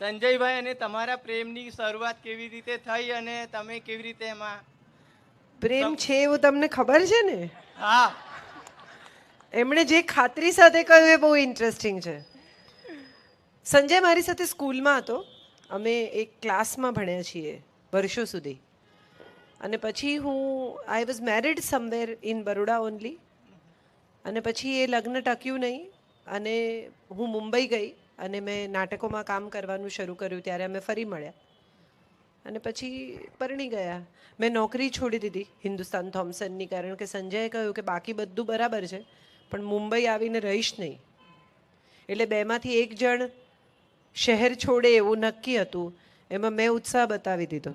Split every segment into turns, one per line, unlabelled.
સંજયભાઈ અને તમારા પ્રેમની શરૂઆત કેવી રીતે થઈ અને તમે કેવી રીતે એમાં
પ્રેમ છે એવું તમને ખબર છે ને?
હા.
એમણે જે ખાતરી સાથે કહ્યું એ બહુ ઇન્ટરેસ્ટિંગ છે. સંજય મારી સાથે સ્કૂલમાં હતો. અમે એક ક્લાસમાં ભણ્યા છીએ વર્ષો સુધી. અને પછી હું I was married somewhere in Baroda only અને પછી એ લગ્ન ટક્યું નહીં. અને હું મુંબઈ ગઈ. અને મેં નાટકોમાં કામ કરવાનું શરૂ કર્યું ત્યારે અમે ફરી મળ્યા. અને પછી પરણી ગયા. મેં નોકરી છોડી દીધી હિન્દુસ્તાન થોમ્સનની, કારણ કે સંજયે કહ્યું કે બાકી બધું બરાબર છે, પણ મુંબઈ આવીને રહીશ નહીં. એટલે બેમાંથી એક જણ શહેર છોડે એવું નક્કી હતું, એમાં મેં ઉત્સાહ બતાવી દીધો.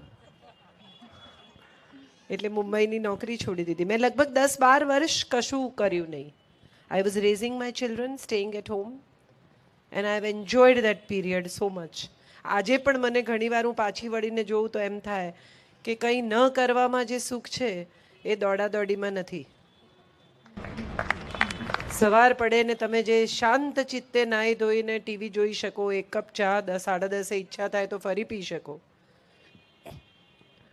એટલે મુંબઈની નોકરી છોડી દીધી. મેં લગભગ દસ બાર વર્ષ કશું કર્યું નહીં. I was raising my children staying at home and I have enjoyed that period so much આજે પણ મને ઘણીવાર હું પાછી વળીને જોઉં તો એમ થાય કે કંઈ ન કરવામાં જે સુખ છે, એ દોડાદોડીમાં નથી. સવાર પડે ને તમે જે શાંત ચિત્તે નાહી ધોઈને ટીવી જોઈ શકો, એક કપ ચા સાડા દસે ઈચ્છા થાય તો ફરી પી શકો.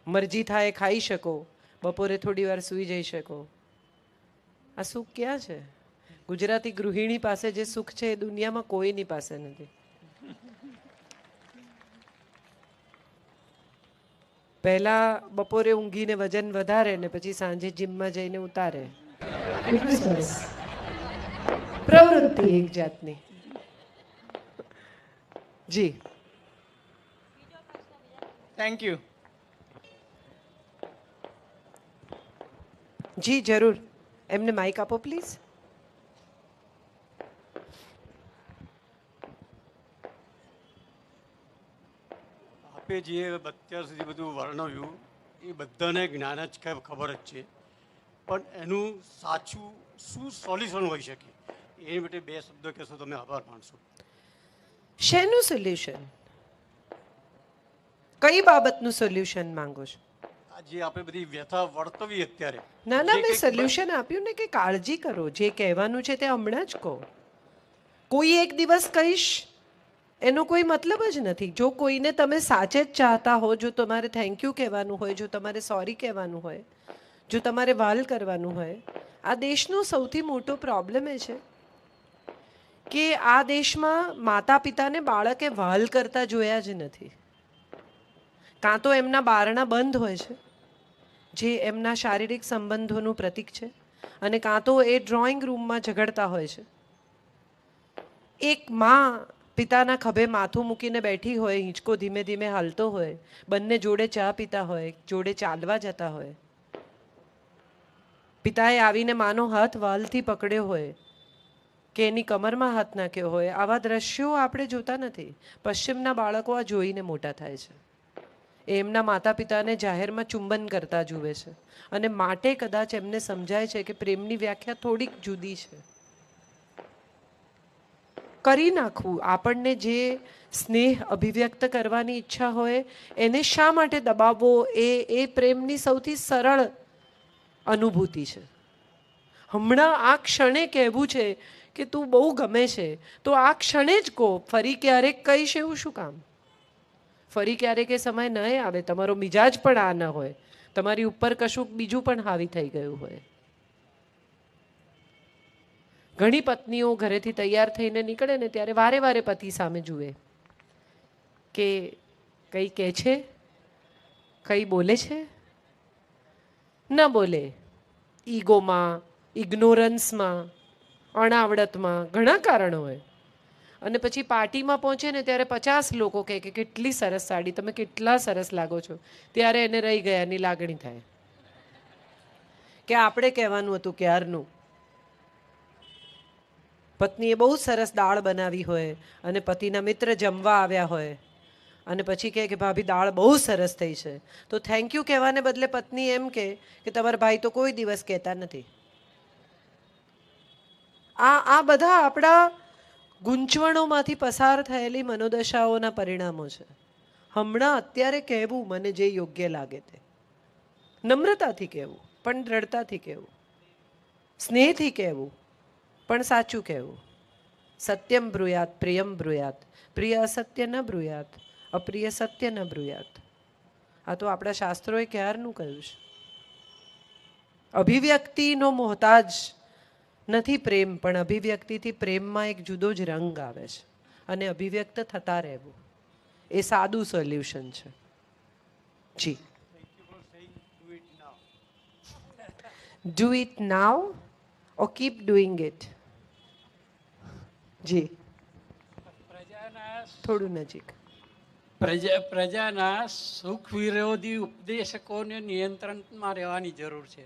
મરજી થાય ખાઈ શકો. બપોરે થોડી વાર સૂઈ જઈ શકો. આ સુખ ક્યાં છે? ગુજરાતી ગૃહિણી પાસે જે સુખ છે એ દુનિયામાં કોઈની પાસે નથી. પહેલા બપોરે ઊંઘીને વજન વધારે ને પછી સાંજે જીમમાં જઈને ઉતારે. પ્રવૃત્તિ એક જાતની. જી.
થેન્ક યુ
જી જરૂર. એમને માઇક આપો પ્લીઝ
આપે જે અત્યાર સુધી બધું વર્ણવ્યું એ બધાને જ્ઞાન જ ખબર જ છે. પણ એનું સાચું શું સોલ્યુશન હોઈ શકે? એ માટે બે શબ્દો કહેશો તમે આભાર માનશો.
શેનું સોલ્યુશન? કઈ બાબતનું સોલ્યુશન માંગો છો?
જે આપણે બધી વ્યથા વર્તવી અત્યારે.
ના ના મેં સોલ્યુશન આપ્યું ને કે કાળજી કરો. જે કહેવાનું છે તે હમણાં જ કહો. કોઈ એક દિવસ કહીશ એનો કોઈ મતલબ જ નથી. જો કોઈને તમે સાચે જ ચાહતા હો, જો તમારે થેન્ક યુ કહેવાનું હોય, જો તમારે સોરી કહેવાનું હોય, જો તમારે વાલ કરવાનું હોય, આ દેશનો સૌથી મોટો પ્રોબ્લેમ એ છે કે આ દેશમાં માતા પિતાને બાળકે વાલ કરતા જોયા જ નથી. કાં તો એમના બારણા બંધ હોય છે, જે એમના શારીરિક સંબંધોનું પ્રતીક છે, અને કાં તો એ ડ્રોઈંગ રૂમમાં ઝઘડતા હોય છે. એક માં પિતાના ખભે માથું મૂકીને બેઠી હોય, હિંચકો ધીમે ધીમે હાલતો હોય, બંને જોડે ચા પીતા હોય, જોડે ચાલવા જતા હોય. પિતાએ આવીને માનો હાથ વાલથી પકડ્યો હોય, કે એની કમરમાં હાથ નાખ્યો હોય. આવા દ્રશ્યો આપણે જોતા નથી. પશ્ચિમના બાળકો આ જોઈને મોટા થાય છે. એમના માતા પિતાને જાહેરમાં ચુંબન કરતા જુએ છે. અને માટે કદાચ એમને સમજાય છે કે પ્રેમની વ્યાખ્યા થોડીક જુદી છે. કરી નાખવું. આપણને જે સ્નેહ અભિવ્યક્ત કરવાની ઈચ્છા હોય, એને શા માટે દબાવવો? એ એ પ્રેમની સૌથી સરળ અનુભૂતિ છે. હમણાં આ ક્ષણે કહેવું છે કે તું બહુ ગમે છે, તો આ ક્ષણે જ કહો, ફરી ક્યારેક કહીશ એવું શું કામ? ફરી ક્યારેક એ સમય ન આવે, તમારો મિજાજ પણ આ ન હોય. તમારી ઉપર કશુંક બીજું પણ હાવી થઈ ગયું હોય. ઘણી પત્નીઓ ઘરેથી તૈયાર થઈને નીકળે ને ત્યારે વારે વારે પતિ સામે જુએ કે કઈ કહે છે? કઈ બોલે છે? ન બોલે. ઈગોમાં ઇગ્નોરન્સમાં અણાવડતમાં ઘણા કારણો હોય. અને પછી પાર્ટીમાં પહોંચે ને ત્યારે પચાસ લોકો કહે કે કેટલી સરસ સાડી, તમે કેટલા સરસ લાગો છો. ત્યારે એને રહી ગયાની લાગણી થાય. કે આપણે કહેવાનું હતું ક્યારનું પત્નીએ બહુ સરસ દાળ બનાવી હોય અને પતિના મિત્ર જમવા આવ્યા હોય. અને પછી કહે કે ભાભી, દાળ બહુ સરસ થઈ છે. તો થેન્ક યુ કહેવાને બદલે પત્ની એમ કહે કે તમારા ભાઈ તો કોઈ દિવસ કહેતા નથી. આ આ બધા આપણા ગૂંચવણોમાંથી પસાર થયેલી મનોદશાઓના પરિણામો છે. હમણાં અત્યારે કહેવું મને જે યોગ્ય લાગે તે. નમ્રતાથી કહેવું, પણ દ્રઢતાથી કહેવું. સ્નેહથી કહેવું. પણ સાચું કહેવું. સત્યમ બ્રુયાત પ્રિયમ બ્રુયાત. પ્રિય અસત્ય ન બ્રુયાત અપ્રિય સત્ય ન બ્રુયાત. આ તો આપણા શાસ્ત્રોએ ક્યારનું કહ્યું છે? અભિવ્યક્તિનો મોહતાજ નથી પ્રેમ પણ અભિવ્યક્તિથી પ્રેમમાં એક જુદો જ રંગ આવે છે અને અભિવ્યક્ત થતા રહેવું. એ સાદું સોલ્યુશન છે. જી. Do it now oh keep doing it? જી
પ્રજાના
થોડું નજીક.
પ્રજા પ્રજાના સુખ વિરોધી ઉપદેશકોને નિયંત્રણમાં રહેવાની જરૂર છે.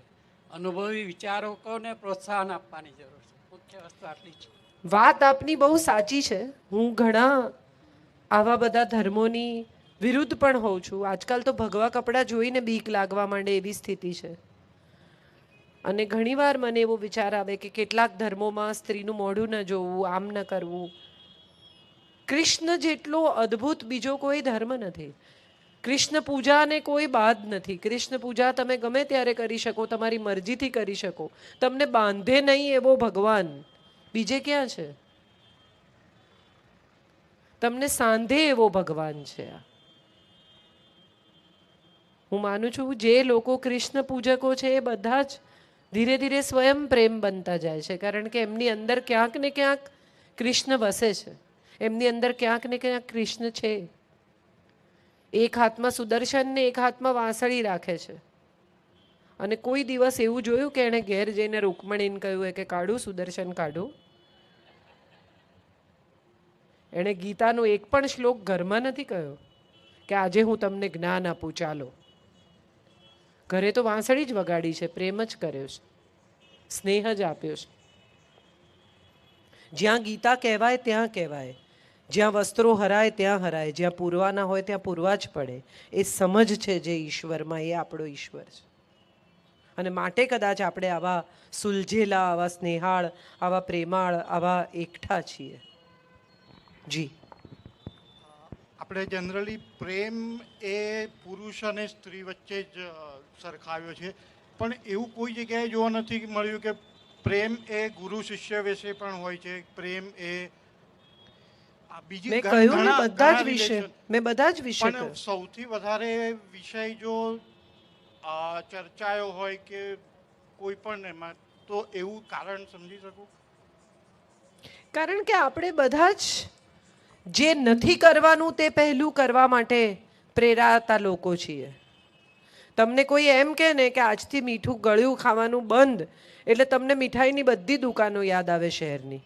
અનુભવી વિચારકોને પ્રોત્સાહન આપવાની જરૂર છે. મુખ્ય વસ્તુ આટલી છે.
વાત આપની બહુ સાચી છે. હું ઘણા આવા બધા ધર્મોની વિરુદ્ધ પણ હોઉં છું. આજકાલ તો ભગવા કપડાં જોઈને બીક લાગવા માંડે એવી સ્થિતિ છે. અને ઘણીવાર મને એવો વિચાર આવે કે કેટલાક ધર્મોમાં સ્ત્રીનું મોઢું ન જોવું, આમ ન કરવું. કૃષ્ણ જેટલો અદ્ભુત બીજો કોઈ ધર્મ નથી. કૃષ્ણ પૂજાને કોઈ બાદ નથી. કૃષ્ણ પૂજા તમે ગમે ત્યારે કરી શકો, તમારી મરજીથી કરી શકો. તમને બાંધે નહીં એવો ભગવાન. બીજે ક્યાં છે? તમને સાંધે એવો ભગવાન છે આ. હું માનું છું, જે લોકો કૃષ્ણ પૂજકો છે એ બધા જ ધીરે ધીરે સ્વયં પ્રેમ બનતા જાય છે, કારણ કે એમની અંદર ક્યાંક ને ક્યાંક કૃષ્ણ વસે છે. એમની અંદર ક્યાંક ને ક્યાંક કૃષ્ણ છે. એક હાથમાં સુદર્શન ને એક હાથમાં વાંસળી રાખે છે. અને કોઈ દિવસ એવું જોયું કે એણે ઘેર જઈને રૂકમણીને કહ્યું કે, કાઢું સુદર્શન, કાઢું. એણે ગીતાનો એક પણ શ્લોક ઘરમાં નથી કહ્યો કે, આજે હું તમને જ્ઞાન આપું, ચાલો. ઘરે તો વાંસળી જ વગાડી છે, પ્રેમ જ કર્યો છે, સ્નેહ જ આપ્યો છે. જ્યાં ગીતા કહેવાય, ત્યાં કહેવાય. જ્યાં વસ્ત્રો હરાય, ત્યાં હરાય. જ્યાં પૂરવાના હોય, ત્યાં પૂરવા જ પડે. એ સમજ છે જે ઈશ્વરમાં, એ આપણો ઈશ્વર છે. અને માટે કદાચ આપણે આવા સુલઝેલા, આવા સ્નેહાળ, આવા પ્રેમાળ, આવા એકઠા છીએ. જી.
આપણે જનરલી પ્રેમ એ પુરુષ અને સ્ત્રી વચ્ચે જ સરખાવ્યો છે. પણ એવું કોઈ જગ્યાએ જોવા નથી મળ્યું કે પ્રેમ એ ગુરુ શિષ્ય વિશે પણ હોય છે. પ્રેમ એ બીજી
મેં કહ્યું બધા જ
વિષય
મેં બધા જ વિશે
પણ સૌથી વધારે વિષય જો ચર્ચાયો હોય કે કોઈ પણ એમાં તો એવું કારણ સમજી શકું?
કારણ કે આપણે બધા જ જે નથી કરવાનું તે પહેલું કરવા માટે પ્રેરાતા લોકો છીએ. તમને કોઈ એમ કહે ને કે આજથી મીઠું ગળ્યું ખાવાનું બંધ, એટલે તમને મીઠાઈની બધી દુકાનો યાદ આવે શહેરની.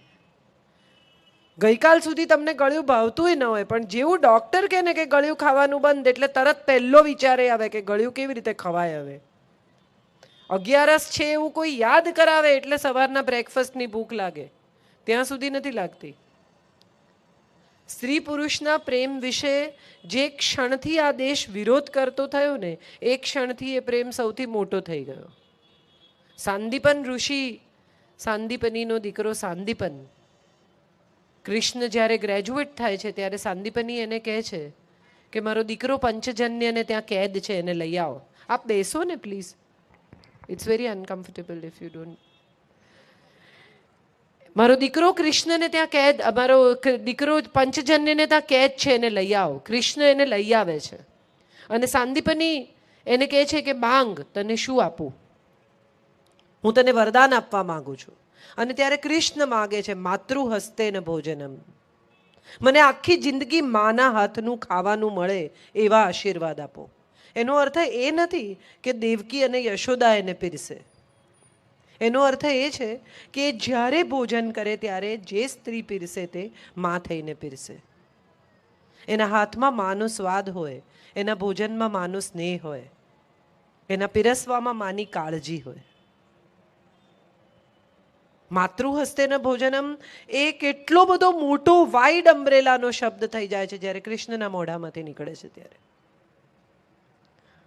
ગઈકાલ સુધી તમને ગળ્યું ભાવતું ન હોય, પણ જેવું ડૉક્ટર કહે ને કે ગળ્યું ખાવાનું બંધ, એટલે તરત પહેલો વિચારે આવે કે ગળ્યું કેવી રીતે ખવાય હવે. અગિયારસ છે એવું કોઈ યાદ કરાવે એટલે સવારના બ્રેકફાસ્ટની ભૂખ લાગે. ત્યાં સુધી નથી લાગતી. સ્ત્રી પુરુષના પ્રેમ વિશે જે ક્ષણથી આ દેશ વિરોધ કરતો થયો ને, એ ક્ષણથી એ પ્રેમ સૌથી મોટો થઈ ગયો. સાંદીપન ઋષિ, સાંદીપનીનો દીકરો સાંદીપન. કૃષ્ણ જ્યારે ગ્રેજ્યુએટ થાય છે, ત્યારે સાંદીપની એને કહે છે કે, મારો દીકરો પંચજન્યને ત્યાં કેદ છે, એને લઈ આવો. આપ બેસો ને please it's very uncomfortable if you don't મારો દીકરો કૃષ્ણને ત્યાં કેદ મારો દીકરો પંચજન્યને ત્યાં કેદ છે, એને લઈ આવો. કૃષ્ણ એને લઈ આવે છે. અને સાંદીપની એને કહે છે કે, માંગ, તને શું આપું? હું તને વરદાન આપવા માંગુ છું. અને ત્યારે કૃષ્ણ માગે છે માતૃ હસ્તે ને ભોજનમ. મને આખી જિંદગી માના હાથનું ખાવાનું મળે એવા આશીર્વાદ આપો. એનો અર્થ એ નથી કે દેવકી અને યશોદા એને પીરસે. એનો અર્થ એ છે કે જ્યારે ભોજન કરે ત્યારે જે સ્ત્રી પીરસે તે મા થઈને પીરસે. એના હાથમાં માનો સ્વાદ હોય, એના ભોજનમાં માનો સ્નેહ હોય, એના પીરસવામાં માની કાળજી હોય. માતૃહસ્તેન ભોજનમ એ કેટલો બધો મોટો વાઇડ અમ્બ્રેલાનો શબ્દ થઈ જાય છે જ્યારે કૃષ્ણના મોઢામાંથી નીકળે છે ત્યારે.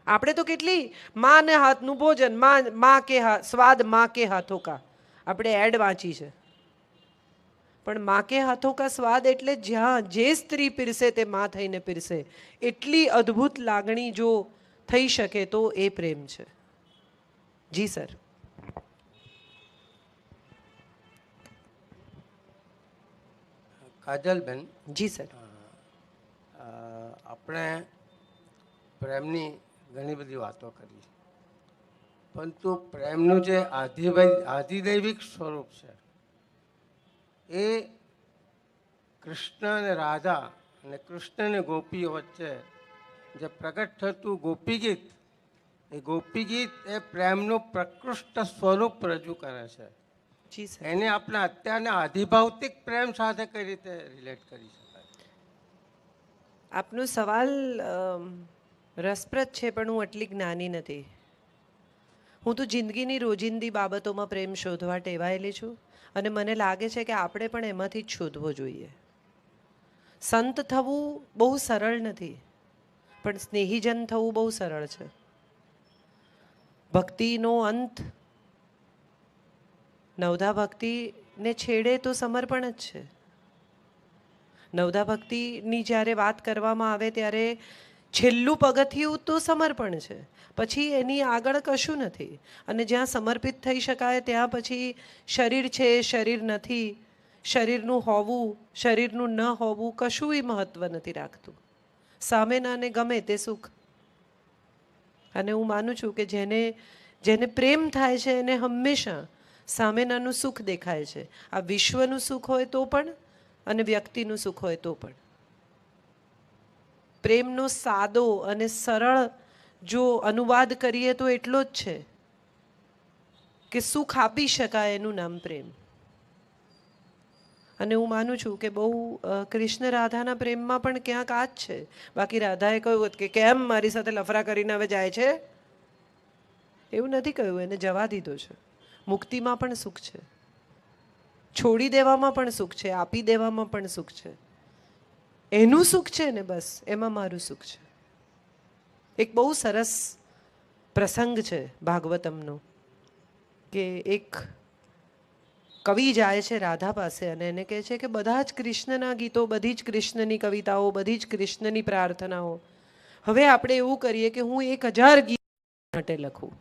આપણે તો કેટલી માં ને હાથનું ભોજનમાં માં કે સ્વાદમાં કે હાથો કા. આપણે એડ વાંચી છે. પણ માં કે હાથો કા સ્વાદ એટલે જ્યાં જે સ્ત્રી પીરસે તે માં થઈને પીરસે. એટલી અદ્ભુત લાગણી જો થઈ શકે તો એ પ્રેમ છે. જી સર.
કાજલબેન
જી સર.
આપણે પ્રેમની ઘણી બધી વાતો કરી. પરંતુ પ્રેમનું જે આધિભાઈ આધિદૈવિક સ્વરૂપ છે એ કૃષ્ણ અને રાધા અને કૃષ્ણ અને ગોપીઓ વચ્ચે જે પ્રગટ થતું ગોપી ગીત એ ગોપી ગીત એ પ્રેમનું પ્રકૃષ્ટ સ્વરૂપ રજૂ કરે છે. એને આપણે અત્યારના આધિભૌતિક પ્રેમ સાથે કઈ રીતે રિલેટ કરી શકાય?
આપનો સવાલ રસપ્રદ છે, પણ હું એટલી જ્ઞાની નથી. હું તો જિંદગીની રોજિંદી બાબતોમાં પ્રેમ શોધવા ટેવાયેલી છું અને મને લાગે છે કે આપણે પણ એમાંથી જ શોધવો જોઈએ. સંત થવું બહુ સરળ નથી, પણ સ્નેહીજન થવું બહુ સરળ છે. ભક્તિનો અંત નવધા ભક્તિને છેડે તો સમર્પણ જ છે. નવધા ભક્તિની જ્યારે વાત કરવામાં આવે ત્યારે છેલ્લું પગથિયું તો સમર્પણ છે. પછી એની આગળ કશું નથી. અને જ્યાં સમર્પિત થઈ શકાય ત્યાં પછી શરીર છે, શરીર નથી. શરીરનું હોવું, શરીરનું ન હોવું કશુંય મહત્ત્વ નથી રાખતું. સામેનાને ગમે તે સુખ. અને હું માનું છું કે જેને જેને પ્રેમ થાય છે એને હંમેશા સામેનાનું સુખ દેખાય છે. આ વિશ્વનું સુખ હોય તો પણ અને વ્યક્તિનું સુખ હોય તો પણ. પ્રેમનો સાદો અને સરળ જો અનુવાદ કરીએ તો એટલો જ છે કે સુખ આપી શકાય એનું નામ પ્રેમ. અને હું માનું છું કે બહુ કૃષ્ણ રાધાના પ્રેમમાં પણ ક્યાંક આ જ છે. બાકી રાધાએ કહ્યું કે કેમ મારી સાથે લફરા કરીને હવે જાય છે? એવું નથી કહ્યું, એને જવા દીધો છે. મુક્તિમાં પણ સુખ છે. છોડી દેવામાં પણ સુખ છે, આપી દેવામાં પણ સુખ છે. એનું સુખ છે ને બસ, એમાં મારું સુખ છે. એક બહુ સરસ પ્રસંગ છે ભાગવતમનો, કે એક કવિ જાય છે રાધા પાસે અને એને કહે છે કે બધા જ કૃષ્ણના ગીતો, બધી જ કૃષ્ણની કવિતાઓ, બધી જ કૃષ્ણની પ્રાર્થનાઓ. હવે આપણે એવું કરીએ કે હું એક હજાર ગીત માટે લખું.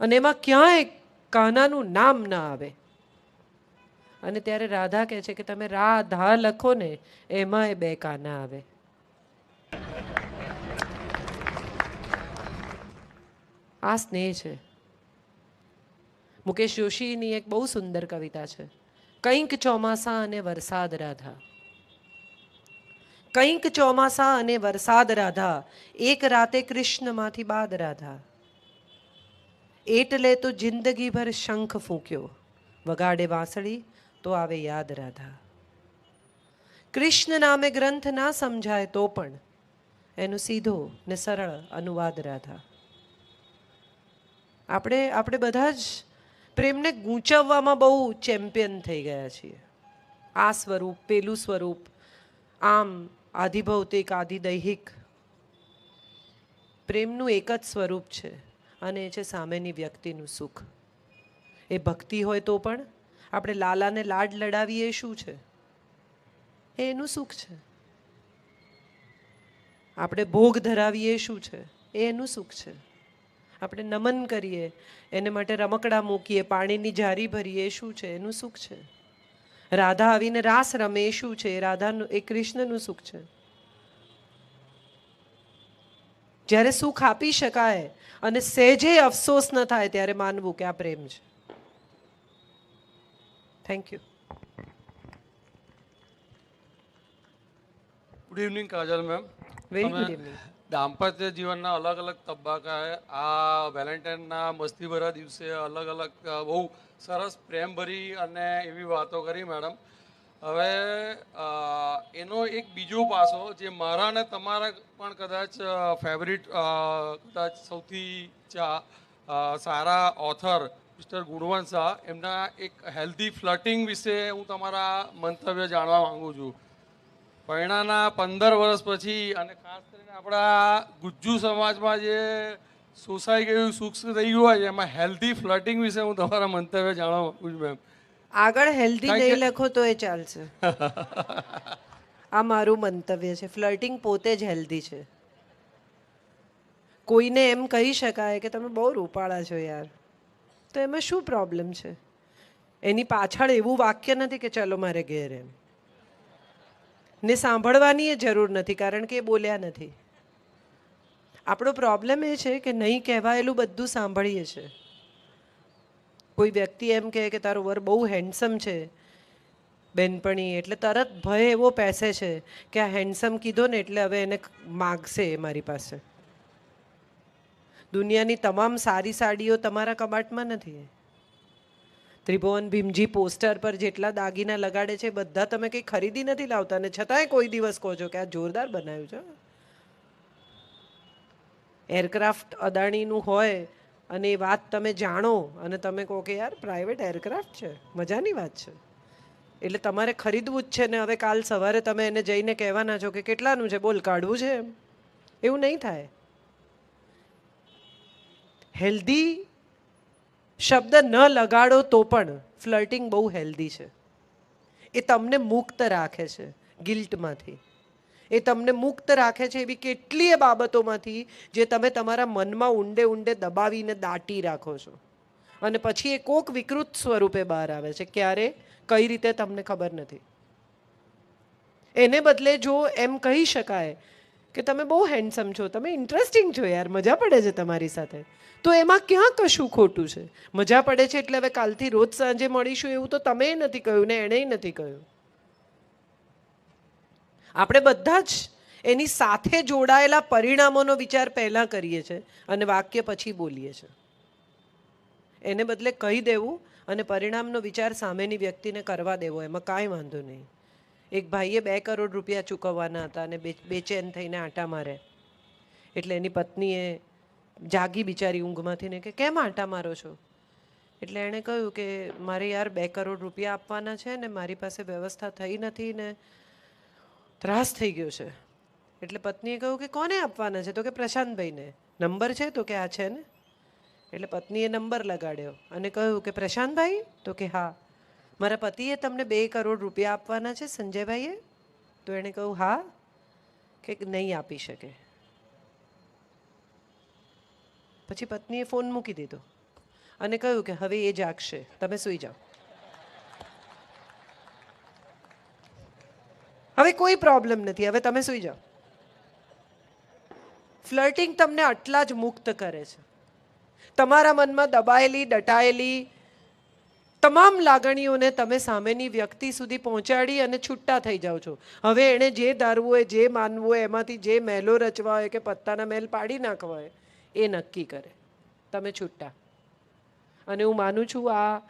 અને એમાં ક્યાંય કાનાનું નામ ના આવે. અને ત્યારે રાધા કહે છે કે તમે રાધા લખો ને એમાંય બે કાના આવે. આ સ્નેહ છે. મુકેશ જોશીની એક બહુ સુંદર કવિતા છે. કંઈક ચોમાસા અને વરસાદ રાધા. કંઈક ચોમાસા અને વરસાદ રાધા. એક રાતે કૃષ્ણમાંથી બાદ રાધા. એટલે તો જિંદગીભર શંખ ફૂંક્યો. વગાડે વાંસળી તો આવે યાદ રાધા. કૃષ્ણ નામે ગ્રંથ ના સમજાય તો પણ એનો સીધો ને સરળ અનુવાદ રાધા. આપણે આપણે બધા જ પ્રેમને ગૂંચવવામાં બહુ ચેમ્પિયન થઈ ગયા છીએ. આ સ્વરૂપ, પેલું સ્વરૂપ, આમ આધિભૌતિક, આધિદૈહિક, પ્રેમનું એક જ સ્વરૂપ છે અને એ છે સામેની વ્યક્તિનું સુખ. એ ભક્તિ હોય તો પણ આપણે લાલાને લાડ લડાવીએ શું છે? એ એનું સુખ છે. આપણે ભોગ ધરાવીએ શું છે? એ એનું સુખ છે. આપણે નમન કરીએ, એને માટે રમકડા મૂકીએ, પાણીની જારી ભરીએ શું છે? એનું સુખ છે. રાધા આવીને રાસ રમે શું છે? એ રાધાનું, એ કૃષ્ણનું સુખ છે. જ્યારે સુખ આપી શકાય અને સહેજે અફસોસ ન થાય, ત્યારે માનવું કે આ પ્રેમ છે. Thank you
good evening Kajal ma'am
very good evening
દાંપત્ય જીવનના અલગ અલગ તબક્કાએ આ વેલેન્ટાઇનના મસ્તીભરા દિવસે અલગ અલગ બહુ સરસ પ્રેમભરી અને એવી વાતો કરી મેડમ હવે એનો એક બીજો પાસો જે મારા ને તમારા પણ કદાચ ફેવરિટ કદાચ સૌથી ચા- સારા ઓથર મિસ્ટર ગુણવંત શાહ એમના એક હેલ્ધી ફ્લટિંગ વિશે હું તમારા મંતવ્ય જાણવા માંગુ છું. પરણાના પંદર વર્ષ પછી અને ખાસ કરીને આપણા ગુજ્જુ સમાજમાં જે શોષાઈ ગયું સૂક્ષ્મ થઈ ગયું હોય એમાં હેલ્ધી ફ્લટિંગ વિશે હું તમારા મંતવ્ય જાણવા માંગુ છું મેમ
આગળ હેલ્ધી નહીં લખો તો એ ચાલશે. આ મારું મંતવ્ય છે. ફ્લર્ટિંગ પોતે જ હેલ્ધી છે. કોઈને એમ કહી શકાય કે તમે બહુ રૂપાળા છો યાર. તો એમાં શું પ્રોબ્લેમ છે? એની પાછળ એવું વાક્ય નથી કે ચલો મારે ઘેર એમ. ને સાંભળવાની એ જરૂર નથી, કારણ કે એ બોલ્યા નથી. આપણો પ્રોબ્લેમ એ છે કે નહીં કહેવાયેલું બધું સાંભળીએ છે. કોઈ વ્યક્તિ એમ કહે કે તારો વર બહુ હેન્ડસમ છે, બેનપણી, એટલે તરત ભય એવો પેસે છે કે આ હેન્ડસમ કીધો ને એટલે હવે એને માગશે એ મારી પાસે. દુનિયાની તમામ સારી સાડીઓ તમારા કબાટમાં નથી. ત્રિભુવન ભીમજી પોસ્ટર પર જેટલા દાગીના લગાડે છે, બધા તમે કંઈ ખરીદી નથી લાવતા ને છતાંય કોઈ દિવસ કહો છો કે આ જોરદાર બનાવ્યું છે. એરક્રાફ્ટ અદાણીનું હોય અને એ વાત તમે જાણો અને તમે કહો કે યાર પ્રાઇવેટ એરક્રાફ્ટ છે, મજાની વાત છે. એટલે તમારે ખરીદવું જ છે ને હવે કાલ સવારે તમે એને જઈને કહેવાના છો કે કેટલાનું છે, બોલ કાઢવું છે એમ. એવું નહીં થાય. હેલ્ધી શબ્દ ન લગાડો તો પણ ફ્લર્ટિંગ બહુ હેલ્ધી છે. એ તમને મુક્ત રાખે છે ગિલ્ટમાંથી. એ તમને મુક્ત રાખે છે એવી કેટલીય બાબતોમાંથી જે તમે તમારા મનમાં ઊંડે ઊંડે દબાવીને દાટી રાખો છો. અને પછી એ કોક વિકૃત સ્વરૂપે બહાર આવે છે. ક્યારે? કઈ રીતે? તમને ખબર નથી. એને બદલે જો એમ કહી શકાય કે તમે બહુ હેન્ડસમ છો, તમે ઇન્ટરેસ્ટિંગ છો યાર, મજા પડે છે તમારી સાથે. તો એમાં ક્યાં કશું ખોટું છે? મજા પડે છે એટલે હવે કાલથી રોજ સાંજે મળીશું એવું તો તમે નથી કહ્યું ને એણેય નથી કહ્યું. આપણે બધા જ એની સાથે જોડાયેલા પરિણામોનો વિચાર પહેલાં કરીએ છીએ અને વાક્ય પછી બોલીએ છીએ એને બદલે કહી દેવું અને પરિણામનો વિચાર સામેની વ્યક્તિને કરવા દેવો, એમાં કાંઈ વાંધો નહીં. એક ભાઈએ બે કરોડ રૂપિયા ચૂકવવાના હતા અને બેચેન થઈને આંટા મારે. એટલે એની પત્નીએ જાગી બિચારી ઊંઘમાંથી ને કે, કેમ આંટા મારો છો? એટલે એણે કહ્યું કે, મારે યાર બે કરોડ રૂપિયા આપવાના છે ને મારી પાસે વ્યવસ્થા થઈ નથી ને ત્રાસ થઈ ગયો છે. એટલે પત્નીએ કહ્યું કે, કોને આપવાના છે? તો કે, પ્રશાંતભાઈને. નંબર છે તો કે, આ છે ને. એટલે પત્નીએ નંબર લગાડ્યો અને કહ્યું કે, પ્રશાંતભાઈ? તો કે, હા. મારા પતિએ તમને બે કરોડ રૂપિયા આપવાના છે, સંજયભાઈએ? તો એણે કહ્યું, હા. કે નહીં આપી શકે. પછી પત્નીએ ફોન મૂકી દીધો અને કહ્યું કે, હવે એ જાગશે. તમે સૂઈ જાઓ. હવે કોઈ પ્રોબ્લેમ નથી. હવે તમે સૂઈ જાઓ. ફ્લર્ટિંગ તમને આટલા જ મુક્ત કરે છે. તમારા મનમાં દબાયેલી દટાયેલી તમામ લાગણીઓને તમે સામેની વ્યક્તિ સુધી પહોંચાડી અને છૂટા થઈ જાઓ છો. હવે એણે જે ધારવું હોય, જે માનવું હોય, એમાંથી જે મહેલો રચવા હોય કે પત્તાના મહેલ પાડી નાખવા હોય, એ નક્કી કરે. તમે છૂટા. અને હું માનું છું આ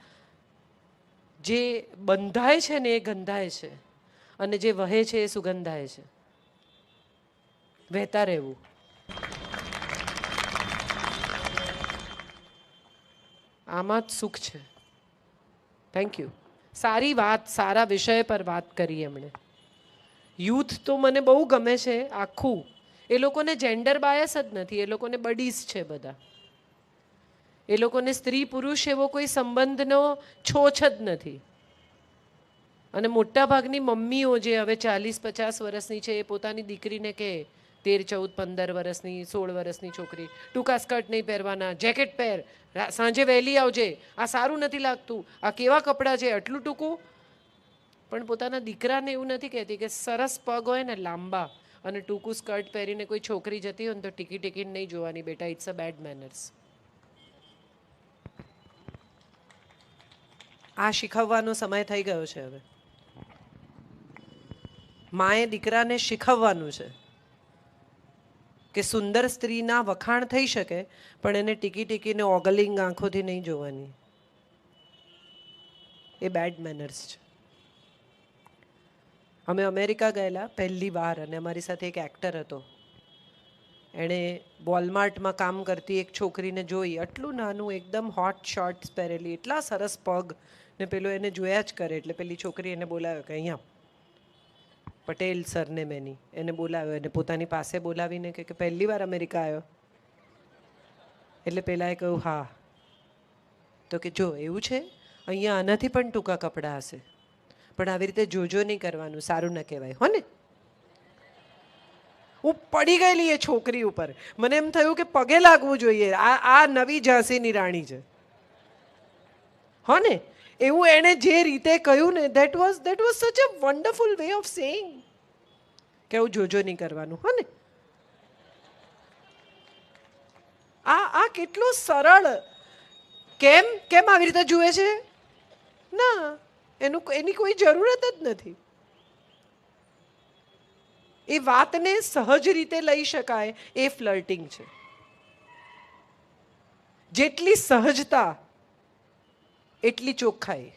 જે બંધાય છે ને એ ગંધાય છે. અને જે વહે છે એ સુગંધાય છે. વહેતા રહેવું. આમાં જ સુખ છે. થેન્ક યુ સારી વાત, સારા વિષય પર વાત કરી એમણે. યુથ તો મને બહુ ગમે છે આખું. એ લોકોને જેન્ડર બાયસ જ નથી, એ લોકોને બડીઝ છે બધા. એ લોકોને સ્ત્રી પુરુષ એવો કોઈ સંબંધનો છોછ જ નથી. અને મોટાભાગની મમ્મીઓ જે હવે ચાલીસ પચાસ વર્ષની છે એ પોતાની દીકરીને કહે તેર, ચૌદ, પંદર વર્ષની, સોળ વર્ષની છોકરી. ટૂંકા સ્કર્ટ નહીં પહેરવાના, જેકેટ પહેર. સાંજે વહેલી આવજે. આ સારું નથી લાગતું. આ કેવા કપડાં છે? આટલું ટૂંકું? પણ પોતાના દીકરાને એવું નથી કહેતી કે સરસ પગ હોય ને લાંબા. અને ટૂંકું સ્કર્ટ પહેરીને કોઈ છોકરી જતી હોય ને તો ટીકી ટીકીને નહીં જોવાની બેટા. ઇટ્સ અ બેડ મેનર્સ આ શીખવવાનો સમય થઈ ગયો છે હવે. માએ દીકરાને શીખવવાનું છે. કે સુંદર સ્ત્રીના વખાણ થઈ શકે, પણ એને ટીકી ટીકીને ઓગલિંગ આંખોથી નહીં જોવાની. એ બેડ મેનર્સ છે. અમે અમેરિકા ગયેલા પહેલી વાર અને અમારી સાથે એક એક્ટર હતો. એણે વોલમાર્ટમાં કામ કરતી એક છોકરીને જોઈ, આટલું નાનું, એકદમ હોટ શોર્ટ્સ પહેરેલી, એટલા સરસ પગ ને પેલો એને જોયા જ કરે, એટલે પેલી છોકરી એને બોલાવ્યો કે અહીંયા પટેલ સરને મેની. એને બોલાવ્યો, એને પોતાની પાસે બોલાવીને કે પહેલી વાર અમેરિકા આવ્યો. એટલે પેલાએ કહ્યું, હા. તો કે, જો, એવું છે? અહીંયા આનાથી પણ ટૂંકા કપડાં હશે. પણ આવી રીતે જોજો નહીં કરવાનું, સારું ન કહેવાય, હો ને? હું પડી ગયેલી એ છોકરી ઉપર. મને એમ થયું કે પગે લાગવું જોઈએ. આ આ નવી ઝાંસીની રાણી છે. હો ને? એવું એણે જે રીતે કહ્યું ને that was that was such a wonderful way of saying કે આવું જોજો નહીં કરવાનું, હો ને? આ આ કેટલું સરળ, કેમ કેમ આવી રીતે જુએ છે? ના, એનું એની કોઈ જરૂરત જ નથી. એ વાતને સહજ રીતે લઈ શકાય એ ફ્લર્ટિંગ છે. જેટલી સહજતા એટલી ચોખ્ખાઈ,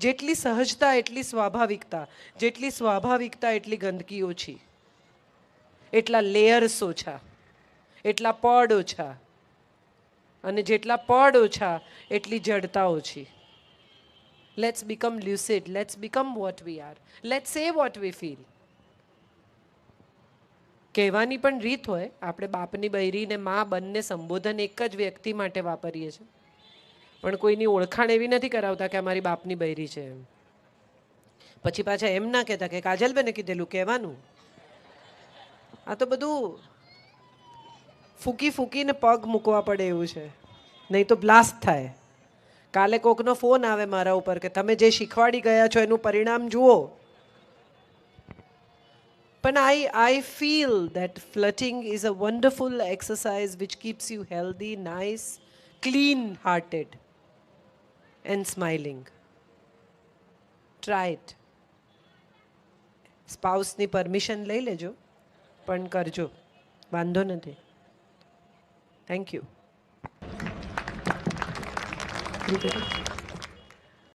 જેટલી સહજતા, એટલી સ્વાભાવિકતા, જેટલી સ્વાભાવિકતા, એટલી ગંદકી ઓછી, એટલા લેયર્સ ઓછા, એટલા પડ ઓછા, અને જેટલા પડ ઓછા, એટલી જડતા ઓછી. Let's become lucid let's become what we are let's say what we feel કહેવાની પણ રીત હોય, આપણે બાપની બૈરી ને મા બંને સંબોધન એક જ વ્યક્તિ માટે વાપરીએ છીએ. પણ કોઈની ઓળખાણ એવી નથી કરાવતા કે અમારી બાપની બૈરી છે પછી પાછા એમ ના કહેતા કે કાજલબેને કીધેલું કહેવાનું. આ તો બધું ફૂકી ફૂકીને પગ મૂકવા પડે એવું છે. નહીં તો બ્લાસ્ટ થાય. કાલે કોકનો ફોન આવે મારા ઉપર કે તમે જે શીખવાડી ગયા છો એનું પરિણામ જુઓ. પણ I I feel that flirting is a wonderful exercise which keeps you healthy nice clean hearted, and smiling. Try it. સ્પાઉસની પરમિશન લઈ લેજો પણ કરજો વાંધો નથી થેન્ક યુ